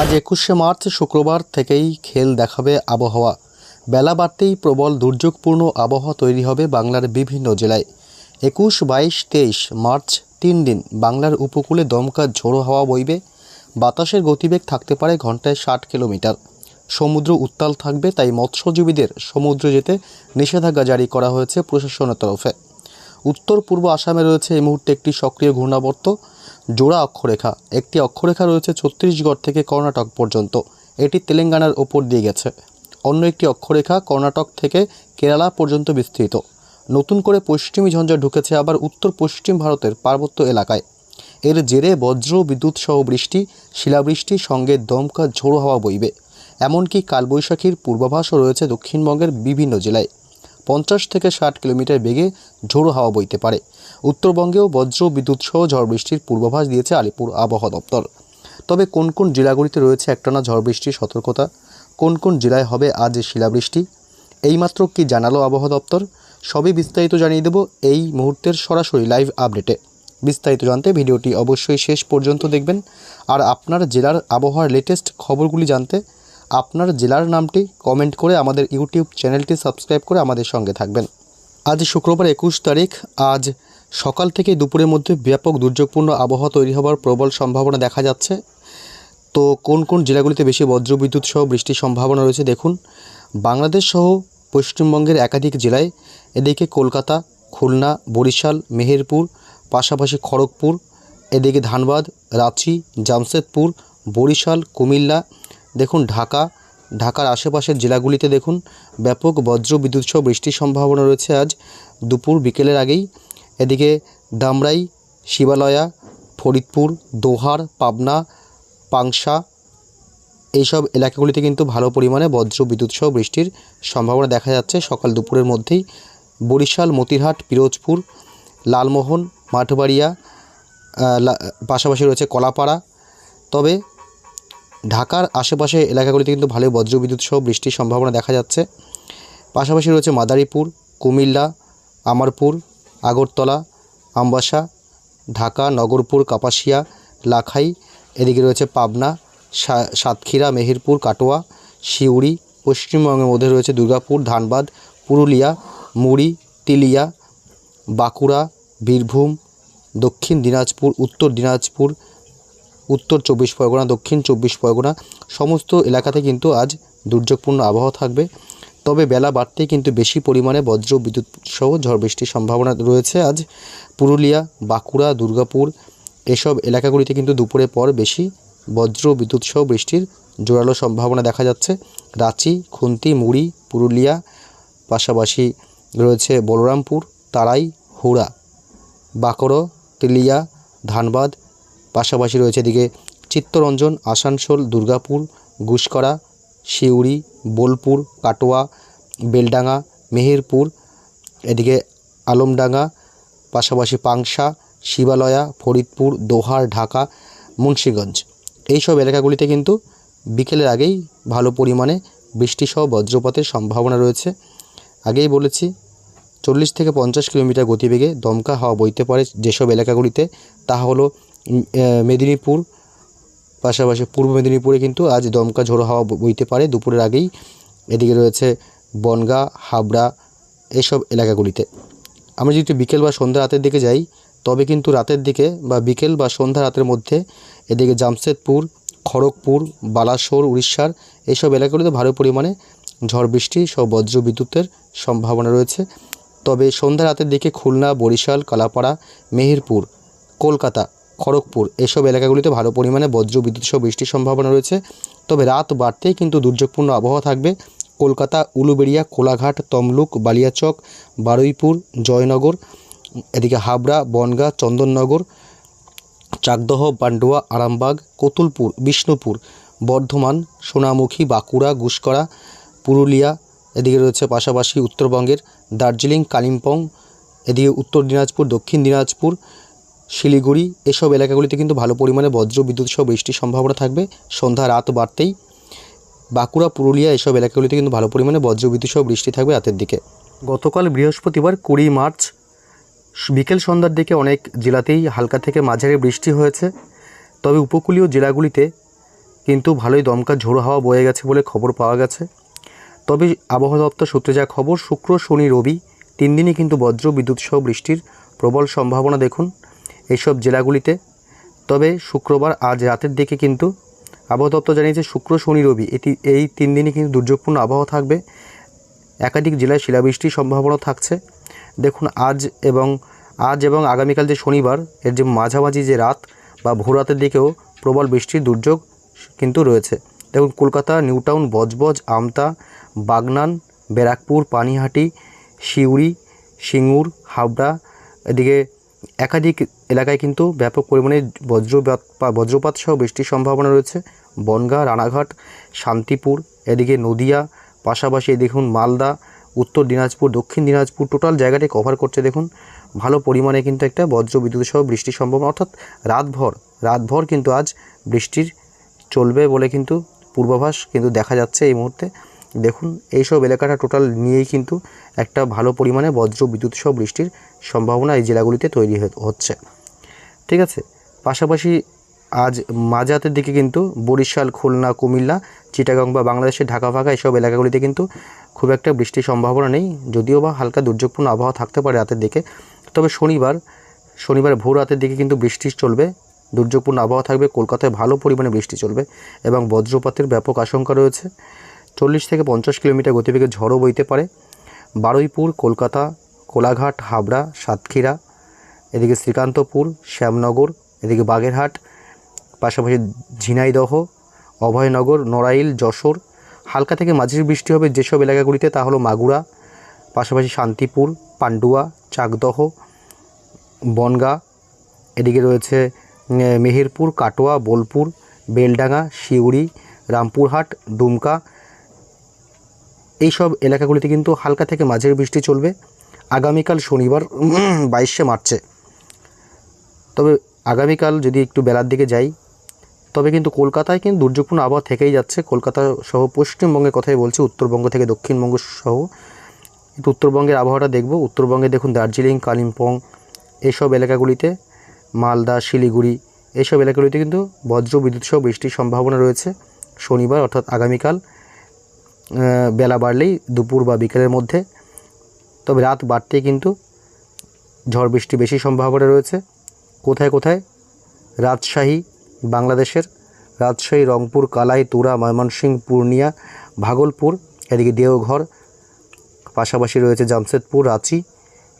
আজ একুশে মার্চ, শুক্রবার থেকেই খেল দেখাবে আবহাওয়া। বেলা বাড়তেই প্রবল দুর্যোগপূর্ণ আবহাওয়া তৈরি হবে বাংলার বিভিন্ন জেলায়। একুশ, বাইশ, তেইশ মার্চ তিন দিন বাংলার উপকূলে দমকা ঝোড়ো হাওয়া বইবে। বাতাসের গতিবেগ থাকতে পারে ঘন্টায় ষাট কিলোমিটার। সমুদ্র উত্তাল থাকবে, তাই মৎস্যজীবীদের সমুদ্রে যেতে নিষেধাজ্ঞা জারি করা হয়েছে প্রশাসনের তরফে। উত্তর পূর্ব আসামে রয়েছে এই মুহূর্তে একটি সক্রিয় ঘূর্ণাবর্ত। জোড়া অক্ষরেখা। একটি অক্ষরেখা রয়েছে ছত্তিশগড় থেকে কর্ণাটক পর্যন্ত। এটি তেলেঙ্গানার ওপর দিয়ে গেছে। অন্য একটি অক্ষরেখা কর্ণাটক থেকে কেরালা পর্যন্ত বিস্তৃত। নতুন করে পশ্চিমী ঝঞ্ঝা ঢুকেছে আবার উত্তর পশ্চিম ভারতের পার্বত্য এলাকায়। এর জেরে বজ্র, বিদ্যুৎ সহ বৃষ্টি, শিলাবৃষ্টি, সঙ্গে দমকা ঝোড়ো হাওয়া বইবে। এমনকি কালবৈশাখীর পূর্বাভাসও রয়েছে দক্ষিণবঙ্গের বিভিন্ন জেলায়। পঞ্চাশ থেকে ষাট কিলোমিটার বেগে ঝোড়ো হাওয়া বইতে পারে। উত্তরবঙ্গেও বজ্র, বিদ্যুৎ সহ ঝড় বৃষ্টির পূর্বাভাস দিয়েছে আলিপুর আবহাওয়া দপ্তর। তবে কোন কোন জেলাগুলিতে রয়েছে একটানা ঝড় বৃষ্টির সতর্কতা? কোন কোন জেলায় হবে আজ শিলাবৃষ্টি? এইমাত্র কি জানালো আবহাওয়া দপ্তর? সবই বিস্তারিত জানিয়ে দেব এই মুহূর্তের সরাসরি লাইভ আপডেটে। বিস্তারিত জানতে ভিডিওটি অবশ্যই শেষ পর্যন্ত দেখবেন। আর আপনার জেলার আবহাওয়ার লেটেস্ট খবরগুলি জানতে আপনার জেলার নামটি কমেন্ট করে আমাদের ইউটিউব চ্যানেলটি সাবস্ক্রাইব করে আমাদের সঙ্গে থাকবেন। আজ শুক্রবার একুশ তারিখ, আজ সকাল থেকে দুপুরের মধ্যে ব্যাপক দুর্যোগপূর্ণ আবহাওয়া তৈরি হওয়ার প্রবল সম্ভাবনা দেখা যাচ্ছে। তো কোন কোন জেলাগুলিতে বেশি বজ্রবিদ্যুৎ সহ বৃষ্টির সম্ভাবনা রয়েছে দেখুন। বাংলাদেশ সহ পশ্চিমবঙ্গের একাধিক জেলায়, এদিকে কলকাতা, খুলনা, বরিশাল, মেহেরপুর, পাশাপাশি খড়গপুর, এদিকে ধানবাদ, রাঁচি, জামশেদপুর, বরিশাল, কুমিল্লা দেখুন, ঢাকা, ঢাকার আশেপাশের জেলাগুলিতে দেখুন, ব্যাপক বজ্র বিদ্যুৎ সহ বৃষ্টির সম্ভাবনা রয়েছে আজ দুপুর বিকেলের আগেই। এদিকে দামরাই, শিবালয়া, ফরিদপুর, দোহার, পাবনা, পাংশা এইসব এলাকাগুলিতে কিন্তু ভালো পরিমাণে বজ্র বিদ্যুৎ সহ বৃষ্টির সম্ভাবনা দেখা যাচ্ছে সকাল দুপুরের মধ্যেই। বরিশাল, মতিরহাট, পিরোজপুর, লালমোহন, মাঠবাড়িয়া পাশাপাশি রয়েছে কলাপাড়া। তবে ঢাকার আশেপাশে এলাকাগুলিতে কিন্তু ভালো বজ্রবিদ্যুৎ সহ বৃষ্টির সম্ভাবনা দেখা যাচ্ছে। পাশাপাশি রয়েছে মাদারীপুর, কুমিল্লা, আমারপুর, আগরতলা, আমবাসা, ঢাকা, নগরপুর, কাপাসিয়া, লাখাই, এদিকে রয়েছে পাবনা সাতক্ষীরা, মেহেরপুর, কাটোয়া, সিউড়ি, পশ্চিমবঙ্গের মধ্যে রয়েছে দুর্গাপুর, ধানবাদ, পুরুলিয়া, মুড়ি, তিলিয়া, বাঁকুড়া, বীরভূম, দক্ষিণ দিনাজপুর, উত্তর দিনাজপুর উত্তর চব্বিশ পরগনা, দক্ষিণ চব্বিশ পরগনা, সমস্ত এলাকাতে কিন্তু আজ দুর্যোগপূর্ণ আবহাওয়া থাকবে। তবে বেলা বাড়তেই কিন্তু বেশি পরিমাণে বজ্র বিদ্যুৎ সহ ঝড় বৃষ্টির সম্ভাবনা রয়েছে আজ। পুরুলিয়া, বাঁকুড়া, দুর্গাপুর এসব এলাকাগুলিতে কিন্তু দুপুরের পর বেশি বজ্র বিদ্যুৎ সহ বৃষ্টির জোরালো সম্ভাবনা দেখা যাচ্ছে। রাঁচি, খুন্তি, মুড়ি, পুরুলিয়া, পাশাপাশি রয়েছে বলরামপুর, তারাই, হুড়া, বাঁকড়ো, তেলিয়া, ধানবাদ পাশাপাশি রয়েছে এদিকে চিত্তরঞ্জন, আসানসোল, দুর্গাপুর গুসকরা সিউড়ি বোলপুর, কাটোয়া, বেলডাঙ্গা, মেহেরপুর, এদিকে আলমডাঙ্গা, পাশাপাশি পাংশা, শিবালয়া, ফরিদপুর, দোহার, ঢাকা, মুন্সীগঞ্জ। এই সব এলাকাগুলিতে কিন্তু বিকেলের আগেই ভালো পরিমাণে বৃষ্টিসহ বজ্রপাতের সম্ভাবনা রয়েছে। আগেই বলেছি, চল্লিশ থেকে পঞ্চাশ কিলোমিটার গতিবেগে দমকা হাওয়া বইতে পারে যেসব এলাকাগুলিতে, তা হলো মেদিনীপুর, পাশাপাশি পূর্ব মেদিনীপুরে কিন্তু আজ দমকা ঝোড়ো হাওয়া বইতে পারে। দুপুরের আগেই এদিকে রয়েছে বনগাঁ, হাবড়া এসব এলাকাগুলিতে। আমরা যদি বিকেল বা সন্ধ্যা রাতের দিকে যাই, তবে কিন্তু রাতের দিকে বা বিকেল বা সন্ধ্যা রাতের মধ্যে এদিকে জামশেদপুর, খড়গপুর, বালাসোর, উড়িষ্যার এইসব এলাকাগুলিতে ভালো পরিমাণে ঝড় বৃষ্টি সহ বজ্র বিদ্যুতের সম্ভাবনা রয়েছে। তবে সন্ধ্যা রাতের দিকে খুলনা, বরিশাল, কালাপাড়া, মেহেরপুর, কলকাতা খড়গপুর। এসব এলাকাগুলিতে ভালো পরিমাণে বজ্র, বিদ্যুৎ সহ বৃষ্টির সম্ভাবনা রয়েছে। তবে রাত বাড়তেই কিন্তু দুর্যোগপূর্ণ আবহাওয়া থাকবে। কলকাতা, উলুবেড়িয়া, কোলাঘাট, তমলুক, বালিয়াচক, বারুইপুর, জয়নগর, এদিকে হাবড়া, বনগাঁ, চন্দননগর, চাকদহ, পান্ডুয়া, আরামবাগ, কতুলপুর, বিষ্ণুপুর, বর্ধমান, সোনামুখী, বাঁকুড়া, গুসকরা, পুরুলিয়া, এদিকে রয়েছে পাশাপাশি উত্তরবঙ্গের দার্জিলিং, কালিম্পং, এদিকে উত্তর দিনাজপুর, দক্ষিণ দিনাজপুর শিলিগুড়ি, এসব এলাকাগুলিতে কিন্তু ভালো পরিমাণে বজ্র বিদ্যুৎ সহ বৃষ্টির সম্ভাবনা থাকবে। সন্ধ্যা রাত বাড়তেই বাঁকুড়া, পুরুলিয়া এসব এলাকাগুলিতে কিন্তু ভালো পরিমাণে বজ্র বিদ্যুৎ সহ বৃষ্টি থাকবে রাতের দিকে। গতকাল বৃহস্পতিবার কুড়ি মার্চ, বিকেল সন্ধ্যার দিকে অনেক জেলাতেই হালকা থেকে মাঝারি বৃষ্টি হয়েছে। তবে উপকূলীয় জেলাগুলিতে কিন্তু ভালোই দমকা ঝোড়ো হাওয়া বয়ে গেছে বলে খবর পাওয়া গেছে। তবে আবহাওয়া দপ্তর সূত্রে যা খবর, শুক্র, শনি, রবি তিন দিনই কিন্তু বজ্র বিদ্যুৎ সহ বৃষ্টির প্রবল সম্ভাবনা দেখুন। এইসব জেলাগুলিতে। তবে শুক্রবার আজ রাতের দিকে কিন্তু আবহাওয়া দপ্তর জানিয়েছে, শুক্র, শনি, রবি এটি, এই তিন দিনই কিন্তু দুর্যোগপূর্ণ আবহাওয়া থাকবে। একাধিক জেলায় শিলাবৃষ্টির সম্ভাবনা থাকছে। দেখুন, আজ এবং আজ এবং আগামীকাল যে শনিবার, এর যে মাঝামাঝি যে রাত বা ভোর রাতের দিকেও প্রবল বৃষ্টির দুর্যোগ কিন্তু রয়েছে। দেখুন, কলকাতা, নিউটাউন, বজবজ, আমতা, বাগনান, ব্যারাকপুর, পানিহাটি, সিউড়ি, সিঙ্গুর, হাবড়া, এদিকে একাধিক এলাকায় কিন্তু ব্যাপক পরিমাণে বজ্রপাত বা বজ্রপাত সহ বৃষ্টির সম্ভাবনা রয়েছে। বনগাঁ, রানাঘাট, শান্তিপুর, এদিকে নদিয়া, পাশাপাশি দেখুন মালদা, উত্তর দিনাজপুর, দক্ষিণ দিনাজপুর, টোটাল জায়গাটি কভার করছে দেখুন। ভালো পরিমাণে কিন্তু একটা বজ্র বিদ্যুৎ সহ বৃষ্টির সম্ভাবনা, অর্থাৎ রাতভর রাতভর কিন্তু আজ বৃষ্টির চলবে বলে কিন্তু পূর্বাভাস কিন্তু দেখা যাচ্ছে এই মুহূর্তে। দেখুন, এইসব এলাকাটা টোটাল নিয়েই কিন্তু একটা ভালো পরিমাণে বজ্র বিদ্যুৎ সহ বৃষ্টির সম্ভাবনা এই জেলাগুলিতে তৈরি হচ্ছে। ঠিক আছে? পাশাপাশি আজ মাঝরাতের দিকে কিন্তু বরিশাল, খুলনা, কুমিল্লা, চিটাগং বা বাংলাদেশের ঢাকা ফাঁকা এসব এলাকাগুলিতে কিন্তু খুব একটা বৃষ্টির সম্ভাবনা নেই, যদিও বা হালকা দুর্যোগপূর্ণ আবহাওয়া থাকতে পারে রাতের দিকে। তবে শনিবার শনিবার ভোর রাতের দিকে কিন্তু বৃষ্টি চলবে, দুর্যোগপূর্ণ আবহাওয়া থাকবে, কলকাতায় ভালো পরিমাণে বৃষ্টি চলবে এবং বজ্রপাতের ব্যাপক আশঙ্কা রয়েছে। চল্লিশ থেকে পঞ্চাশ কিলোমিটার গতিবেগে ঝড়ও বইতে পারে। বারুইপুর, কলকাতা, কোলাঘাট, হাবড়া, সাতক্ষীরা, এদিকে শ্রীকান্তপুর, শ্যামনগর, এদিকে বাগেরহাট, পাশাপাশি ঝিনাইদহ, অভয়নগর, নড়াইল, যশোর। হালকা থেকে মাঝারি বৃষ্টি হবে যেসব এলাকাগুলিতে, তা হলো মাগুরা, পাশাপাশি শান্তিপুর, পান্ডুয়া, চাকদহ, বনগাঁ, এদিকে রয়েছে মেহেরপুর, কাটোয়া, বোলপুর, বেলডাঙ্গা, শিউড়ি, রামপুরহাট, ডুমকা এইসব এলাকাগুলিতে কিন্তু হালকা থেকে মাঝারি বৃষ্টি চলবে। আগামীকাল শনিবার বাইশে মার্চে। তবে আগামীকাল যদি একটু বেলার দিকে যাই, তবে কিন্তু কলকাতায় কিন্তু দুর্যোগপূর্ণ আবহাওয়া থেকেই যাচ্ছে। কলকাতা সহ পশ্চিমবঙ্গের কথাই বলছি, উত্তরবঙ্গ থেকে দক্ষিণবঙ্গ সহ। কিন্তু উত্তরবঙ্গের আবহাওয়াটা দেখব। উত্তরবঙ্গে দেখুন দার্জিলিং, কালিম্পং এইসব এলাকাগুলিতে, মালদা, শিলিগুড়ি এইসব এলাকাগুলিতে কিন্তু বজ্র বিদ্যুৎ সহ বৃষ্টির সম্ভাবনা রয়েছে। শনিবার অর্থাৎ আগামীকাল বেলা বাড়লেই দুপুর বা বিকেলের মধ্যে। তবে রাত বাড়তেই কিন্তু ঝড় বৃষ্টি বেশি সম্ভাবনা রয়েছে। কোথায় কোথায়? রাজশাহী, বাংলাদেশের রাজশাহী, রংপুর, কালাই, তুরা, ময়মনসিংহ, পূর্ণিয়া, ভাগলপুর, এদিকে দেওঘর, পাশাপাশি রয়েছে জামশেদপুর, রাঁচি,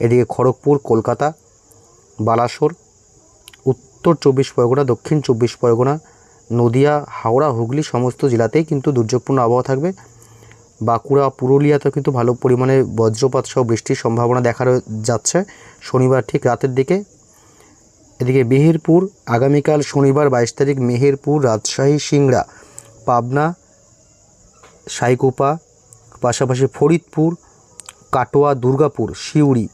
এদিকে খড়গপুর, কলকাতা, বালাসোর, উত্তর চব্বিশ পরগনা, দক্ষিণ চব্বিশ পরগনা, নদিয়া, হাওড়া, হুগলি, সমস্ত জেলাতেই কিন্তু দুর্যোগপূর্ণ আবহাওয়া থাকবে। বাঁকুড়া, পুরুলিয়াতেও কিন্তু ভালো পরিমাণে বজ্রপাত সহ বৃষ্টির সম্ভাবনা দেখা যাচ্ছে। শনিবার ঠিক রাতের দিকে। এদিকে মেহেরপুর, আগামীকাল শনিবার বাইশ তারিখ মেহেরপুর, রাজশাহী, সিংড়া, পাবনা, সাইকোপা, পাশাপাশি ফরিদপুর, কাটোয়া, দুর্গাপুর, সিউড়ি,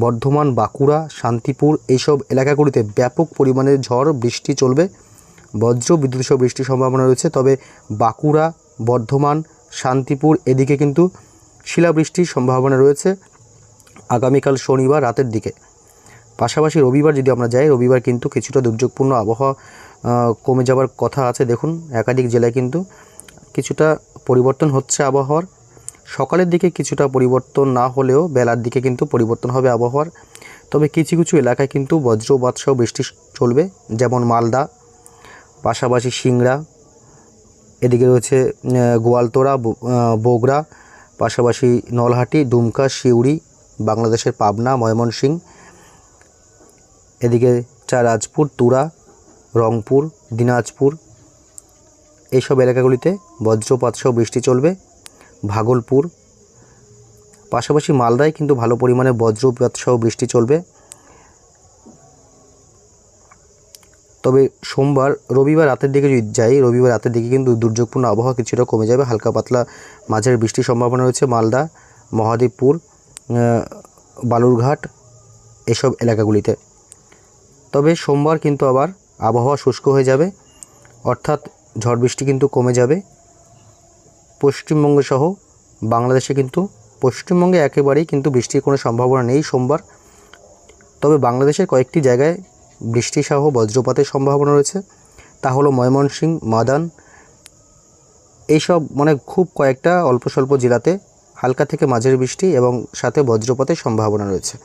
বর্ধমান, বাঁকুড়া, শান্তিপুর এইসব এলাকাগুলিতে ব্যাপক পরিমাণে ঝড়, বৃষ্টি চলবে। বজ্র বিদ্যুৎ সহ বৃষ্টির সম্ভাবনা রয়েছে। তবে বাঁকুড়া, বর্ধমান শান্তিপুর এদিকে কিন্তু শিলাবৃষ্টির সম্ভাবনা রয়েছে আগামীকাল শনিবার রাতের দিকে। পাশাপাশি রবিবার যদি আমরা যাই, রবিবার কিন্তু কিছুটা দুর্যোগপূর্ণ আবহাওয়া কমে যাওয়ার কথা আছে। দেখুন, একাধিক জেলায় কিন্তু কিছুটা পরিবর্তন হচ্ছে আবহাওয়ার। সকালের দিকে কিছুটা পরিবর্তন না হলেও বেলার দিকে কিন্তু পরিবর্তন হবে আবহাওয়ার। তবে কিছু কিছু এলাকায় কিন্তু বজ্রপাত সহ বৃষ্টি চলবে, যেমন মালদা, পাশাপাশি সিংড়া এদিকে রয়েছে গোয়ালতোড়া ব- আহ, পাশাপাশি নলহাটি দুমকা সিউড়ি বাংলাদেশের পাবনা ময়মনসিংহ। এদিকে চা রাজপুর তুরা রংপুর দিনাজপুর। এইসব এলাকাগুলিতে বজ্রপাত সহ বৃষ্টি চলবে। ভাগলপুর। পাশাপাশি মালদায় কিন্তু ভালো পরিমাণে বজ্রপাত সহ বৃষ্টি চলবে। তবে সোমবার রবিবার রাতের দিকে যদি যাই, রবিবার রাতের দিকে কিন্তু দুর্যোগপূর্ণ আবহাওয়া কিছুটা কমে যাবে। হালকা পাতলা মাঝের বৃষ্টির সম্ভাবনা রয়েছে মালদা, মহাদেবপুর বালুরঘাট এসব এলাকাগুলিতে। তবে সোমবার কিন্তু আবার আবহাওয়া শুষ্ক হয়ে যাবে, অর্থাৎ ঝড় বৃষ্টি কিন্তু কমে যাবে। পশ্চিমবঙ্গ সহ বাংলাদেশে কিন্তু, পশ্চিমবঙ্গে একেবারেই কিন্তু বৃষ্টির কোনো সম্ভাবনা নেই সোমবার। তবে বাংলাদেশের কয়েকটি জায়গায় বৃষ্টি সহ বজ্রপাতের সম্ভাবনা রয়েছে। তা হলো ময়মনসিংহ, মাদান। এইসব মানে খুব কয়েকটা অল্প স্বল্প জেলাতে হালকা থেকে মাঝের বৃষ্টি এবং সাথে বজ্রপাতের সম্ভাবনা রয়েছে।